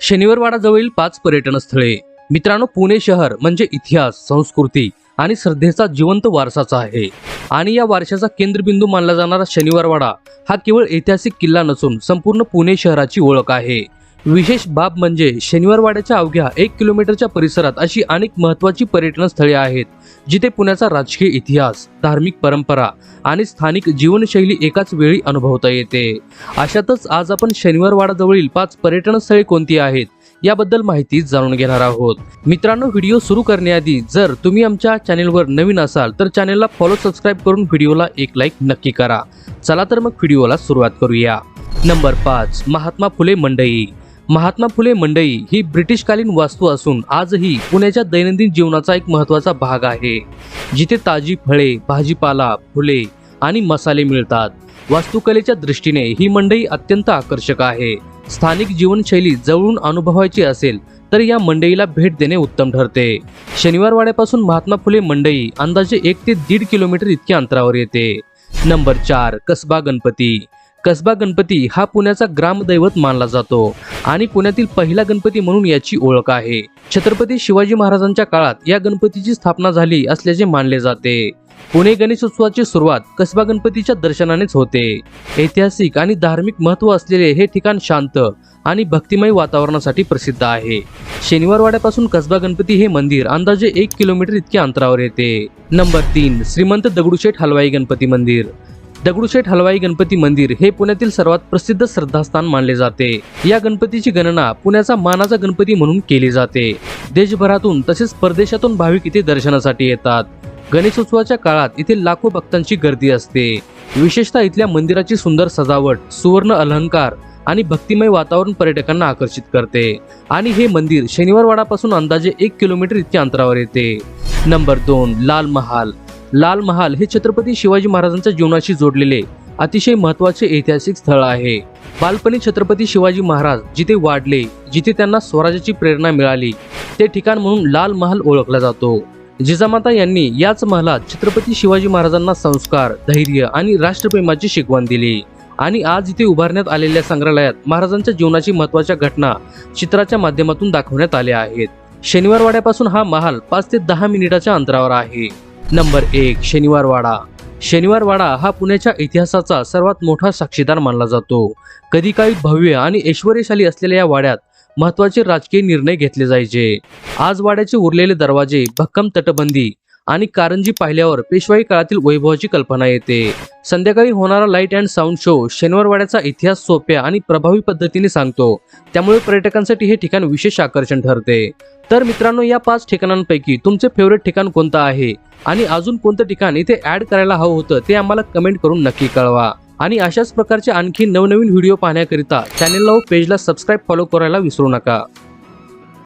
शनिवारवाडाजवळील पाच पर्यटन स्थळे मित्रांनो पुणे शहर म्हणजे इतिहास संस्कृती आणि श्रद्धेचा जिवंत वारसाचा आहे. आणि या वारशाचा केंद्रबिंदू मानला जाणारा शनिवारवाडा हा केवळ ऐतिहासिक किल्ला नसून संपूर्ण पुणे शहराची ओळख आहे. विशेष बाब म्हणजे शनिवारवाड्याच्या अवघ्या एक किलोमीटरच्या परिसरात अशी अनेक महत्त्वाची पर्यटन स्थळे आहेत जिथे पुण्याचा राजकीय इतिहास धार्मिक परंपरा आणि स्थानिक जीवनशैली एकाच वेळी अनुभवता येते. अशातच आज आपण शनिवारवाडाजवळील पाच पर्यटन स्थळे कोणती आहेत याबद्दल माहिती जाणून घेणार आहोत. मित्रांनो व्हिडिओ सुरू करण्याआधी जर तुम्ही आमच्या चॅनेलवर नवीन असाल तर चॅनेलला फॉलो सबस्क्राईब करून व्हिडिओला एक लाईक नक्की करा. चला तर मग व्हिडिओला सुरुवात करूया. नंबर पाच महात्मा फुले मंडई. महात्मा फुले मंडई ही ब्रिटिशकालीन वास्तू असून आजही पुण्याच्या दैनंदिन जीवनाचा एक महत्त्वाचा भाग आहे. जिथे ताजी फळे भाजीपाला फुले आणि मसाले मिळतात. वास्तुकलेच्या दृष्टीने ही मंडई अत्यंत आकर्षक आहे. स्थानिक जीवनशैली जवळून अनुभवायची असेल तर या मंडईला भेट देणे उत्तम ठरते. शनिवारवाड्यापासून महात्मा फुले मंडई अंदाजे एक ते दीड किलोमीटर इतक्या अंतरावर येते. नंबर चार कसबा गणपती. कसबा गणपती हा पुण्याचा ग्रामदैवत मानला जातो आणि पुण्यातील पहिला गणपती म्हणून याची ओळख आहे. छत्रपती शिवाजी महाराजांच्या काळात या गणपतीची स्थापना झाली असल्याचे मानले जाते. पुणे गणेशोत्सवाची सुरुवात कसबा गणपतीच्या दर्शनानेच होते. ऐतिहासिक आणि धार्मिक महत्त्व असलेले हे ठिकाण शांत आणि भक्तिमय वातावरणासाठी प्रसिद्ध आहे. शनिवारवाड्यापासून कसबा गणपती हे मंदिर अंदाजे एक किलोमीटर इतक्या अंतरावर येते. नंबर तीन श्रीमंत दगडूशेठ हलवाई गणपती मंदिर. दगडूशेठ हलवाई गणपती मंदिर हे पुण्यातील सर्वात प्रसिद्ध श्रद्धास्थान मानले जाते. या गणपतीची गणना पुण्याचा मानाचा गणपती म्हणून केली जाते. देशभरातून तसेच परदेशातून भाविक इथे दर्शनासाठी येतात. गणेशोत्सवाच्या काळात इथे लाखो भक्तांची गर्दी असते. विशेषतः इथल्या मंदिराची सुंदर सजावट सुवर्ण अलंकार आणि भक्तिमय वातावरण पर्यटकांना आकर्षित करते. आणि हे मंदिर शनिवारवाडापासून अंदाजे एक किलोमीटर इतक्या अंतरावर येते. नंबर दोन लाल महाल. लाल महाल हे छत्रपती शिवाजी महाराजांच्या जीवनाशी जोडलेले अतिशय महत्त्वाचे ऐतिहासिक स्थळ आहे. बालपणी छत्रपती शिवाजी महाराज जिथे वाढले जिथे त्यांना स्वराज्याची प्रेरणा मिळाली ते ठिकाण म्हणून लाल महाल ओळखला जातो. जिजामाता यांनी याच महालात छत्रपती शिवाजी महाराजांना संस्कार धैर्य आणि राष्ट्रप्रेमाची शिकवण दिली आणि आज इथे उभारण्यात आलेल्या संग्रहालयात महाराजांच्या जीवनाची महत्त्वाच्या घटना चित्राच्या माध्यमातून दाखवण्यात आल्या आहेत. शनिवारवाड्यापासून हा महाल पाच ते दहा मिनिटाच्या अंतरावर आहे. नंबर एक शनिवारवाडा. शनिवारवाडा हा पुण्याच्या इतिहासाचा सर्वात मोठा साक्षीदार मानला जातो. कधी काही भव्य आणि ऐश्वर्यशाली असलेल्या या वाड्यात महत्त्वाचे राजकीय निर्णय घेतले जायचे. आज वाड्याचे उरलेले दरवाजे भक्कम तटबंदी आणि कारंजी पाहिल्यावर पेशवाई काळातील वैभवाची कल्पना येते. संध्याकाळी होणारा लाइट अँड साऊंड शो शनिवारवाड्याचा इतिहास सोप्या आणि प्रभावी पद्धतीने सांगतो. त्यामुळे पर्यटकांसाठी हे ठिकाण विशेष आकर्षण ठरते. तर मित्रांनो या पाच ठिकाणांपैकी तुमचे फेवरेट ठिकाण कोणतं आहे? आणि अजून कोणतं ठिकाण इथे ऍड करायला हवं होतं ते आम्हाला कमेंट करून नक्की कळवा. आणि अशाच प्रकारचे आणखी नवनवीन व्हिडिओ पाहण्याकरिता चॅनेलला व पेजला सबस्क्राईब फॉलो करायला विसरू नका.